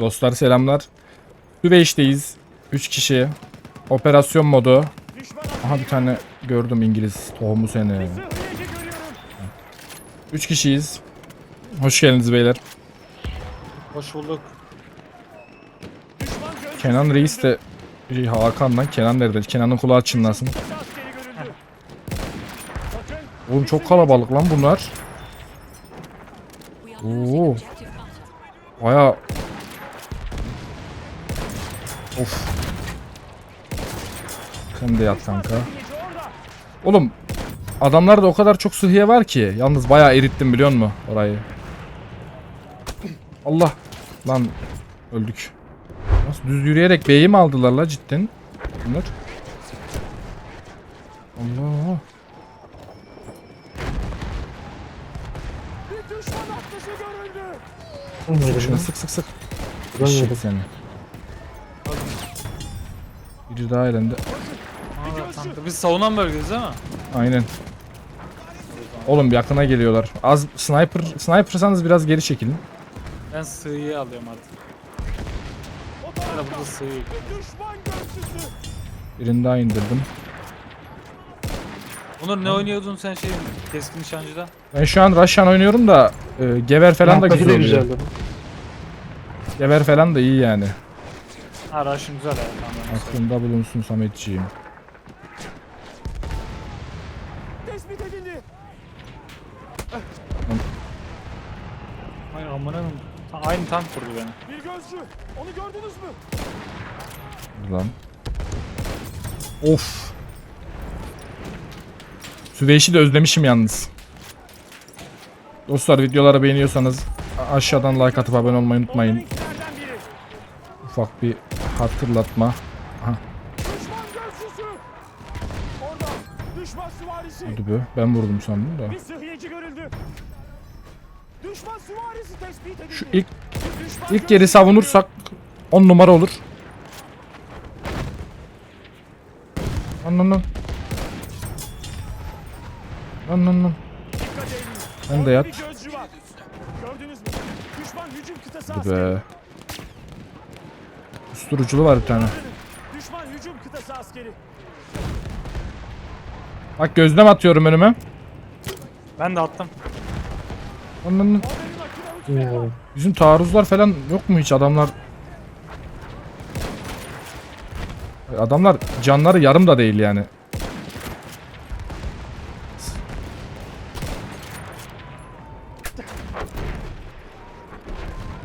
Dostlar selamlar. Süveyş'teyiz. 3 kişi. Operasyon modu. Aha bir tane gördüm İngiliz. Tohumu seni. zırhlayıcı görüyorum. 3 kişiyiz. Hoş geldiniz beyler. Hoş bulduk. Kenan Reis de şey, Hakan'dan Kenan nerede? Kenan'ın kulağı çınlasın. Oğlum çok kalabalık lan bunlar. Oo. Baya Of. Sen de yat kanka. Oğlum adamlarda o kadar çok sıhhiye var ki. Yalnız bayağı erittim biliyor musun orayı? Allah. Lan öldük. Nasıl düz yürüyerek B'yi mi aldılar la cidden? Bunlar. Allah. Şunu sık sık sık. Eşek seni. Biri daha. Aa, tankta. Biz savunan bölgeyiz değil mi? Aynen. Oğlum yakına geliyorlar. Az sniper snipersanız biraz geri çekilin. Ben sığıyı alıyorum artık. Ya da burada sığıyı. Birini daha indirdim. Onur ne oynuyordun sen şey keskin nişancıda? Ben şu an Russian oynuyorum da e, gever falan da güzel oluyor. güzeldi. Gever falan da iyi yani. Ha Rush'ın güzel ya. Aklında bulunsun Sametciğim. Tespit edildi. Hayır amına koyayım. Ta- Aynı tank vurdu beni. Bir gözcü. Onu gördünüz mü? Lan. Of. Süveyş'i de özlemişim yalnız. Dostlar videoları beğeniyorsanız a- aşağıdan like atıp abone olmayı unutmayın. Biri. Ufak bir hatırlatma. Düşman gözcüsü. Orada. Düşman süvarisi. Hadi be ben vurdum sandım da. Bir sıhhiyeci görüldü. Düşman süvarisi tespit edildi. Şu ilk düşman ilk yeri savunursak 10 numara olur. Lan lan lan. Lan lan lan. Dikkat edin. Sen de yat. Bir gözcü var. Gördünüz mü? Düşman hücum kıtası Hadi askeri. be. Usturuculu var bir tane. Düşman hücum kıtası askeri. Bak gözlem atıyorum önüme. Ben de attım. Var. Bizim taarruzlar falan yok mu hiç adamlar? Adamlar canları yarım da değil yani.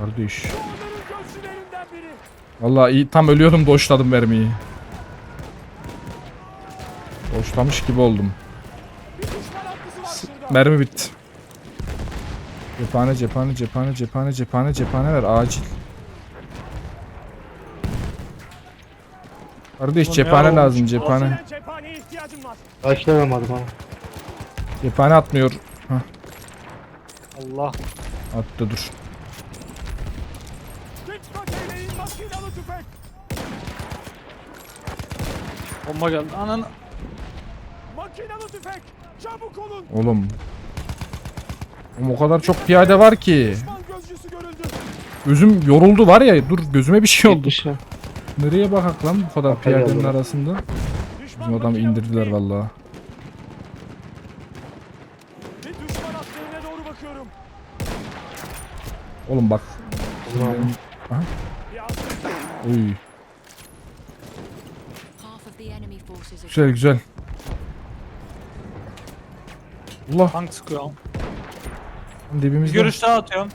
Kardeş. Vallahi iyi tam ölüyordum doşladım mermiyi. Doşlamış gibi oldum. Mermi bitti. Cephane cephane cephane cephane cephane cephane ver acil. Kardeş Oğlum cephane ya, lazım cephane. Cephaneye ihtiyacım var. Başlayamadım ama. Cephane atmıyor. Hah Allah. attı dur. Bomba geldi. Anan. Makinalı tüfek. Çabuk olun. Oğlum. Oğlum o kadar çok piyade var ki. Düşman gözcüsü görüldü. Gözüm yoruldu var ya dur gözüme bir şey oldu. Yetmiş ya. Nereye bakak lan bu kadar Arkaya piyadenin arasında. Düşman Bizim adamı makinalı indirdiler vallahi. Bir düşman askerine doğru bakıyorum. Oğlum bak. Ulan. Bir asker. Uy. Half of the enemy forces are Güzel güzel. Allah Tank sıkıyor. Bir dibimizde. görüş daha atıyorum.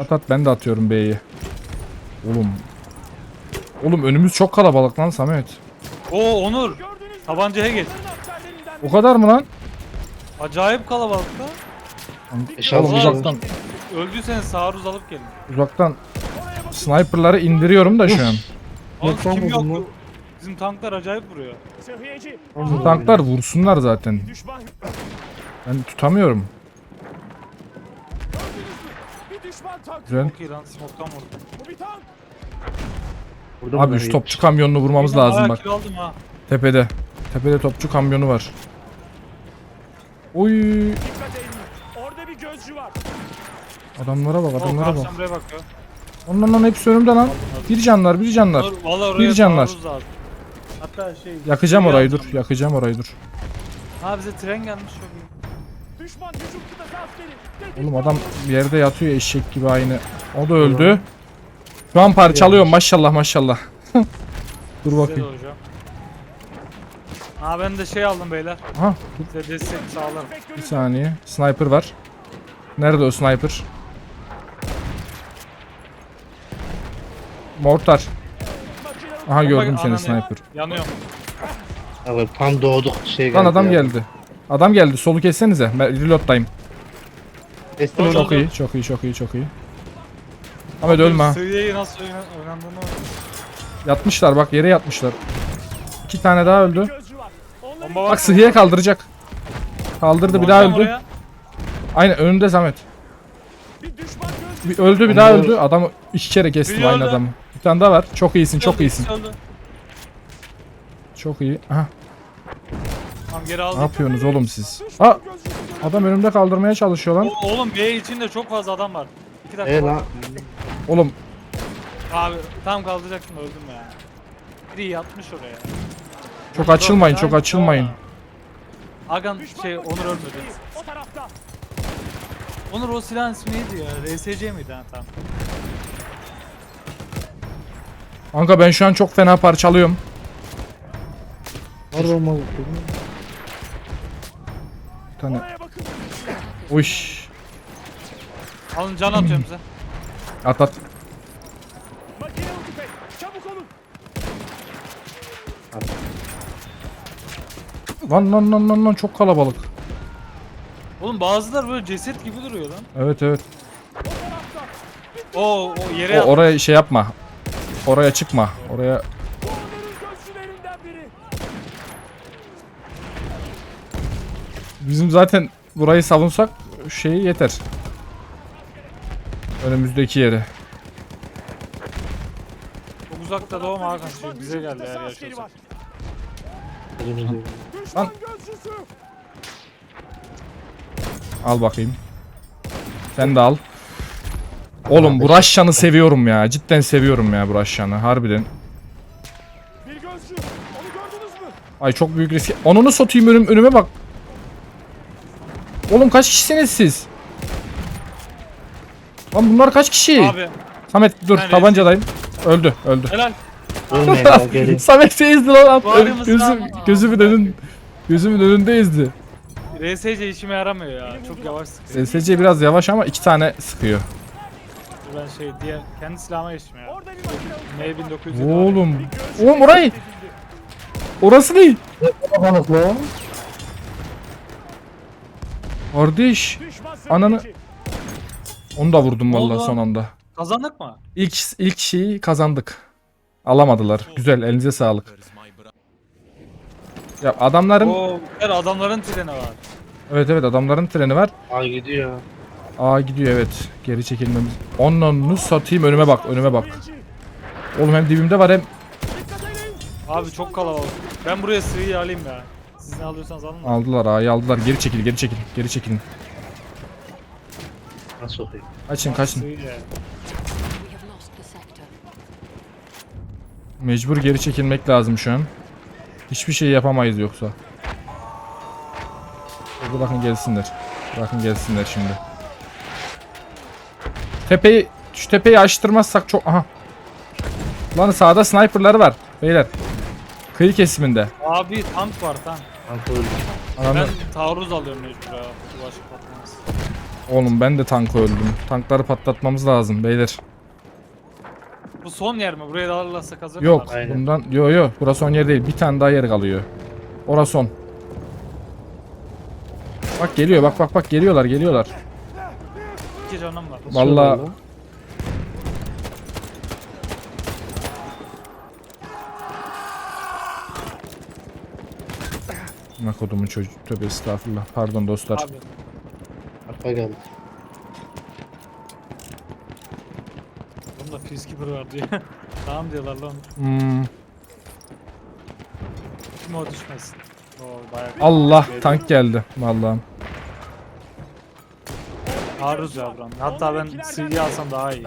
At at ben de atıyorum B'yi. Oğlum. Oğlum önümüz çok kalabalık lan Samet. Oo Onur. Tabancaya geç. O kadar mı lan? Acayip kalabalık da. Eşal Oğlum uzaktan Öldüyseniz taarruz alıp gelin. uzaktan sniperları indiriyorum da şu an. Oğlum Yok kim yok? bunlar. Bizim tanklar acayip vuruyor. Tanklar vursunlar zaten. Düşman. Ben tutamıyorum. Gördünüz mü? Bir düşman tank. Güzel. Çok iyi lan smoke'tan Abi bunlar şu iyi. topçu kamyonunu vurmamız lazım bak. kill aldım ha. Tepede. Tepede topçu kamyonu var. Oy. Dikkat edin. Orada bir gözcü var. Adamlara bak adamlara bak. karşıdan buraya bakıyor. Onların hepsi önümde lan. Bir canlar bir canlar. Dur, Valla oraya Bir canlar. taarruz lazım. Hatta şey... Yakacağım orayı dur. Yakacağım orayı dur. Ha bize tren gelmiş çok iyi. Oğlum adam bir yerde yatıyor eşek gibi aynı. O da öldü. Şu an parçalıyorum maşallah maşallah. dur bakayım. Ha ben de şey aldım beyler. Aha Size destek sağlarım. bir saniye. Sniper var. Nerede o sniper? Mortar. Aha gördüm seni Ananı- sniper. Yanıyorum. Abi tam doğduk şey geldi. Lan adam ya. geldi. Adam geldi. Solu kessenize. Ben reload'dayım. Kestim Çok onu. Çok iyi, çok iyi, çok iyi, çok iyi. Ahmet ölme ha. Seviyeyi nasıl Yatmışlar bak yere yatmışlar. İki tane daha öldü. Bomba var. Bak sıhhiye kaldıracak. Kaldırdı bir daha öldü. oraya. Aynen önünde Samet. bir öldü bir daha öldü. Adamı iki kere kestim Biri aynı öldü. adamı. Bir tane daha var. Çok iyisin, çok Öldü, iyisin. öldü. Çok iyi. Aha, Tamam geri ne aldım. yapıyorsunuz oğlum siz? Görüldü. adam önümde kaldırmaya çalışıyor lan. O- Oğlum B içinde çok fazla adam var. İki dakika. E lan. Oğlum Abi tam kaldıracaktım öldüm ya. Biri yatmış oraya. çok açılmayın, çok açılmayın. Düşman şey Onur ölmedi. görüldü. O tarafta. Onur o silahın ismi neydi ya? RSC miydi ha tamam. Kanka ben şu an çok fena parçalıyorum. Var olmalı. Tane. Oraya bakın. Uş. Alın can atıyorum size. At at. Makinalı tüfek. Çabuk olun. Lan lan lan lan lan çok kalabalık. Oğlum bazıları böyle ceset gibi duruyor lan. Evet evet. O. O o O, yere yat. oraya şey yapma. Oraya çıkma. Oraya Bu onların gözcülerinden biri. Bizim zaten burayı savunsak şeyi yeter. Önümüzdeki yere. Çok uzakta doğma Hakan. Şey, bize geldi her yer Lan. Al bakayım. Sen de al. Oğlum bu Raşşan'ı seviyorum ya. Cidden seviyorum ya bu Raşşan'ı. Harbiden. Bir gözcü. Onu gördünüz mü? Ay çok büyük risk. Onunu satayım önüm, önüme bak. Oğlum kaç kişisiniz siz? Lan bunlar kaç kişi? Abi Samet dur Ben tabancadayım. Öldü öldü. helal. Ölmeyin. Samet ezdi lan. Gözüm, ama? gözümün önün gözümün önünde ezdi. RSC işime yaramıyor ya. Çok yavaş sıkıyor. SSC biraz yavaş ama iki tane sıkıyor. Ben şey diğer kendi silahıma geçtim ya. Orada bir makinalı tüfek. M1900 Oğlum. Oğlum orayı. Orası değil. Balık lan. Kardeş. Ananı-. Onu da vurdum vallahi son anda. Kazandık mı? İlk ilk şeyi kazandık. Alamadılar. Güzel elinize sağlık. Ya adamların Oo, her adamların treni var. evet evet adamların treni var. Ay gidiyor. Aa gidiyor evet. Geri çekilmemiz. Onunu satayım önüme bak önüme bak. Oğlum hem dibimde var hem. Abi çok kalabalık. Ben buraya sığıyı alayım ya. Siz ne alıyorsanız alın. da. aldılar A'yı aldılar. Geri çekil geri çekil geri çekilin. Nasıl okuyayım? Kaçın kaçın. Sığıyı ya. We have lost the sector. Mecbur geri çekilmek lazım şu an. Hiçbir şey yapamayız yoksa. Hadi bakın gelsinler. Bakın gelsinler şimdi. Tepeyi şu tepeyi açtırmazsak çok aha. Lan sağda sniperları var beyler. Kıyı kesiminde. Abi tank var tank. Kanka öldü. Ananı- Ben taarruz alıyorum mecbur ya. Ulaşıp patlamaz. Oğlum ben de tank öldüm. Tankları patlatmamız lazım beyler. Bu son yer mi? Buraya da alırlarsa kazanırlar. Yok Aynen. bundan yo yo burası son yer değil. Bir tane daha yer kalıyor. Orası son. Bak geliyor bak bak bak geliyorlar geliyorlar. İki canım var. Vallahi- Ne kodumun çocuğu. Tövbe estağfurullah. Pardon dostlar. Abi Arka geldi. bunda peacekeeper var diyor. tamam diyorlar lan. Hmm, Kim o düşmesin. Oo bayağı Allah tank geldi vallahi. taarruz ya buranın. Hatta ben sığıyı alsam daha iyi.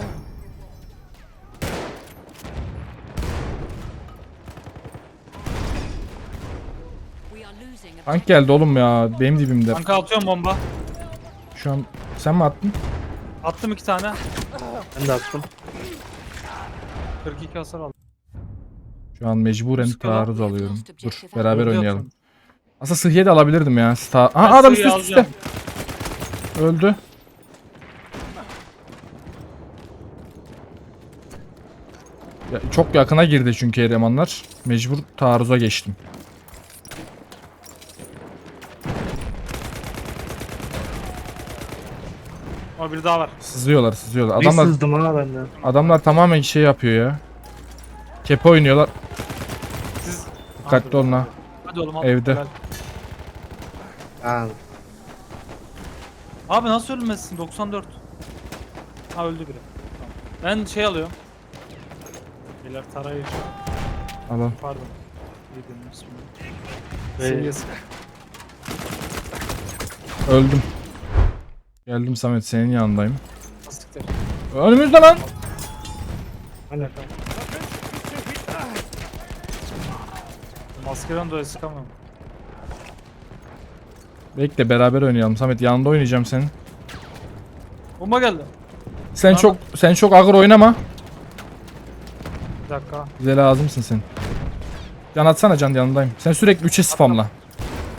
are losing Tank geldi oğlum ya. Benim dibimde. Kanka atıyorum bomba. Şu an sen mi attın? Attım iki tane. Ben de attım. 42 hasar aldım. Şu an mecburen Sıkı lan. taarruz alıyorum. Dur beraber Öldü oynayalım. atıyorum. Aslında sıhhiye de alabilirdim ya. Sta Ben Aa adam üst sayıyı üst üste. alacağım. Öldü. Ya, çok yakına girdi çünkü elemanlar. Mecbur taarruza geçtim. Ama biri daha var. Sızıyorlar sızıyorlar. Adamlar... Adamlar sızdım ha benden. adamlar tamamen şey yapıyor ya. Kepe oynuyorlar. Siz Dikkatli olun ha. Hadi oğlum al. Evde. Helal. Abi nasıl ölmezsin? 94. Ha öldü biri. Tamam. Ben şey alıyorum. Beyler tarayıcı. Alalım. Pardon. Yedim ismini. Ve Seviyesi. Öldüm. Geldim Samet senin yanındayım. Asiktir. Önümüzde lan. hani Maskeden dolayı sıkamıyorum. Bekle beraber oynayalım. Samet yanında oynayacağım senin. Bomba geldi. Sen Tamam. çok sen çok ağır oynama. Bir dakika. Bize lazımsın sen. Can atsana can yanındayım. Sen sürekli 3'e spamla.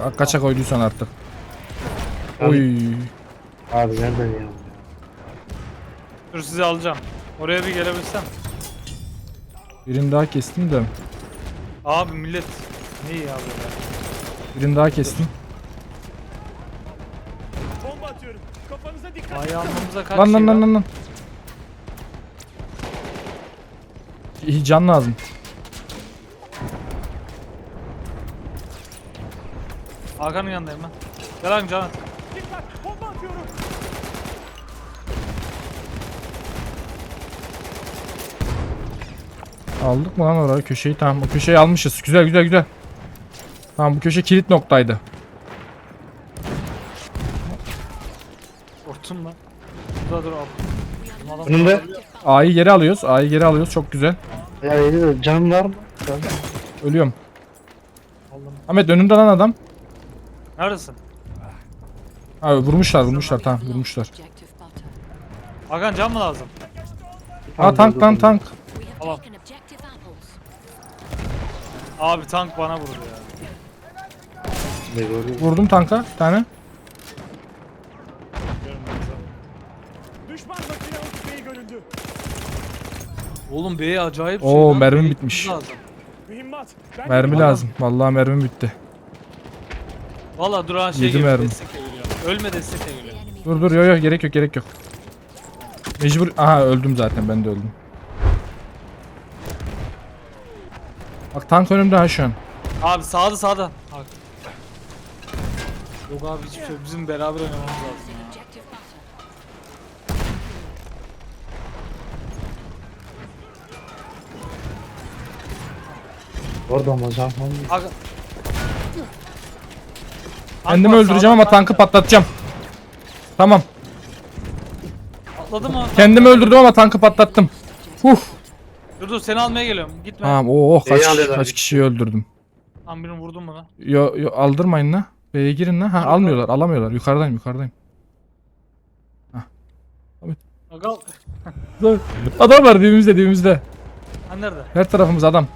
Ka- Kaça koyduysan artık. Oy. Abi nereden ya? Dur sizi alacağım. Oraya bir gelebilsem. Birini daha kestim de. Abi millet. Ne iyi abi ya. Birini daha kestim. Bomba atıyorum. Kafanıza dikkat. Ayı almamıza kaç Lan şey lan var? lan lan lan. İyi can lazım. Hakan'ın yanındayım ben. Gel lan Can. Dikkat. Aldık mı lan orayı köşeyi tamam o köşeyi almışız. Güzel güzel güzel. Tamam bu köşe kilit noktaydı. Korktum lan. Burada dur abi. Önümde. objective button. A'yı geri alıyoruz. A'yı geri alıyoruz. Çok güzel. Ya yedi de can var mı? Can. Ölüyorum. Aldım. Ahmet önünde lan adam. Neredesin? Ha vurmuşlar vurmuşlar tamam vurmuşlar. Hakan can mı lazım? Ha tank lan tank. Have Tamam. Abi tank bana vurdu ya. Ne gördün? Vurdum tanka bir tane. Düşman makine tüfeği görüldü. Oğlum B'ye acayip Oo, şey lan. mermim B'ye bitmiş. gitmemiz lazım. Mühimmat. Ben Mermi lazım. Vallahi mermim bitti. Valla Duran şey Yedi gibi mermi. destekle geliyor. Ölme destekle geliyor. Dur dur yo yo gerek yok gerek yok. Mecbur aha öldüm zaten ben de öldüm. Bak tank önümde ha şu an. Abi sağda sağda. Bak. Yok abi hiçbir şey yok. Bizim beraber oynamamız lazım ya. Orada mı? Hakan. Kendimi Tank var, öldüreceğim ama tankı patlatacağım. Tamam. Atladı mı? Kendimi öldürdüm ama tankı patlattım. Uf. Dur dur seni almaya geliyorum. Gitme. Tamam oh kaç, İyi alıyorlar. kaç kişiyi öldürdüm. Tam birini vurdum mu lan? Yo, yo aldırmayın la. B'ye girin la. Ha almıyorlar alamıyorlar. Yukarıdayım yukarıdayım. Akal. Adam var dibimizde dibimizde. Ha nerede? Her tarafımız adam.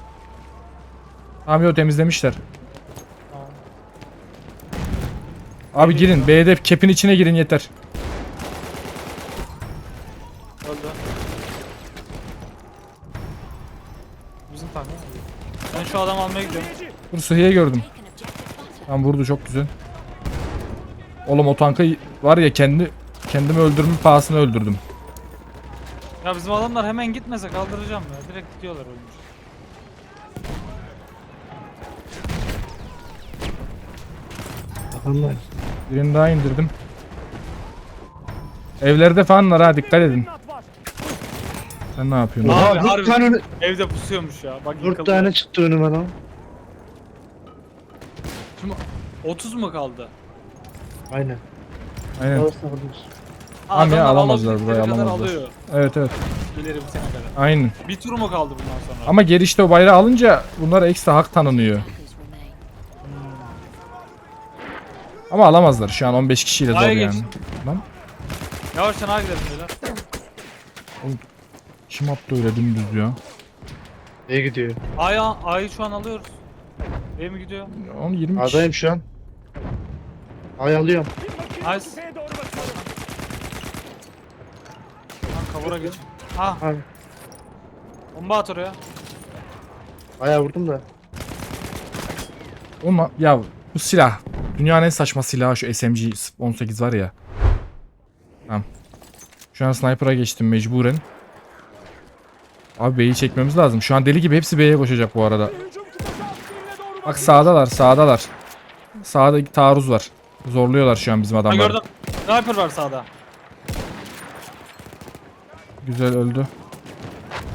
Tamam yo temizlemişler. Tamam. Abi girin B'de kepin içine girin yeter. Dur sıhhiye gördüm. Tam vurdu çok güzel. Oğlum o tankı var ya kendi kendimi öldürme pahasına öldürdüm. Ya bizim adamlar hemen gitmese kaldıracağım ya. Direkt gidiyorlar ölmüş. Adamlar. Birini daha indirdim. Evlerde falanlar ha dikkat edin. Sen ne yapıyorsun? Abi, Oha harbi. dört tane, Evde pusuyormuş ya. Bak dört yıkıldı. tane çıktı önüme lan. Şimdi 30 mu kaldı? Aynen. Aynen. Orası ya, adamlar alamazlar, burayı kadar alamazlar. Alıyor. Evet evet. İleri bitene kadar. Aynen. Bir tur mu kaldı bundan sonra? Ama geri işte o bayrağı alınca bunlara ekstra hak tanınıyor. Remain. Ama alamazlar. Şu an 15 kişiyle zor A'ya yani. geç. Lan Yavaştan A gidelim beyler. kim attı öyle dümdüz ya? Neye gidiyor? A'ya A'yı şu an alıyoruz. B mi gidiyor? 10 20 kişi. A'dayım şu an. Ay alıyorum. Nice. Lan kavura geç. Ha Abi. bomba at oraya. Aya vurdum da. Olma ya bu silah dünyanın en saçma silahı şu SMG 18 var ya. Tamam. Şu an sniper'a geçtim mecburen. Abi B'yi çekmemiz lazım. Şu an deli gibi hepsi B'ye koşacak bu arada. Hücum kıtası askerine doğru Bak sağdalar sağdalar. Sağda taarruz var. Zorluyorlar şu an bizim Ha adamları. gördüm. Sniper var sağda. Güzel öldü.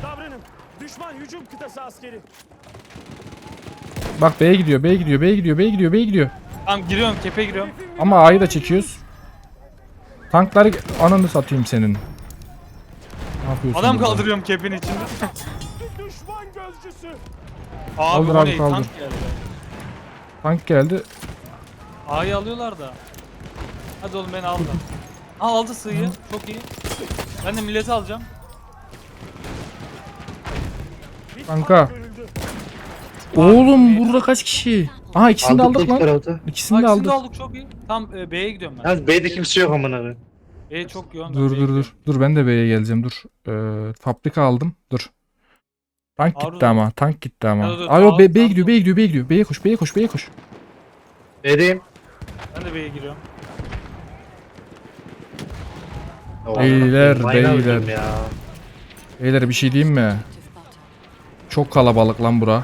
Davranın. Düşman hücum kıtası askeri. Bak B'ye gidiyor B'ye gidiyor B'ye gidiyor B'ye gidiyor B'ye gidiyor. Tamam giriyorum kepe giriyorum. Ama A'yı da çekiyoruz. Tankları ananı satayım senin. Ne yapıyorsun? Adam burada? kaldırıyorum kepin içinde. Düşman gözcüsü. Abi Kaldır abi, ne? kaldır. Tank geldi. Tank geldi. A'yı alıyorlar da. Hadi oğlum beni al da. Ha aldı sığıyı. Çok iyi. Ben de milleti alacağım. Kanka. Oğlum burada kaç kişi? Aha ikisini de Aldık lan. tarafta. İkisini de aldık. aldık çok iyi. Tam e, B'ye gidiyorum ben. Yalnız B'de kimse yok amına koyayım. B çok yoğun. Dur B'ye dur gidiyorum. dur. Dur ben de B'ye geleceğim dur. Ee, fabrika aldım. Dur. Tank gitti Arzu. ama. Tank gitti ama. Dur, dur, B'ye al, gidiyor. B'ye gidiyor B'ye gidiyor. B'ye koş B'ye koş B'ye koş. B'deyim. Ben de B'ye giriyorum. Beyler, beyler. Ya. Beyler bir şey diyeyim mi? Çok kalabalık lan bura.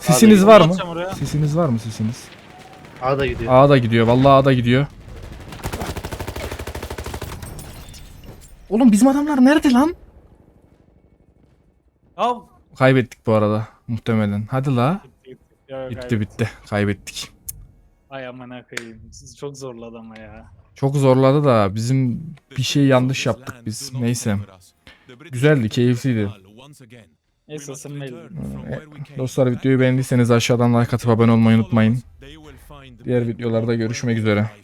Sisiniz Abi, var mı? Atacağım oraya. Sisiniz var mı sisiniz? A da gidiyor. A da gidiyor. Vallahi A da gidiyor. Oğlum bizim adamlar nerede lan? Ya Kaybettik bu arada muhtemelen. Hadi la. Bitti, bitti. Ya, Bitti hayır. bitti. Kaybettik. Ay amına koyayım. Siz çok zorladı ama ya. Çok zorladı da bizim bir şey yanlış yaptık biz. Neyse. Güzeldi, keyifliydi. Neyse. Dostlar videoyu beğendiyseniz aşağıdan like atıp abone olmayı unutmayın. Diğer videolarda görüşmek üzere.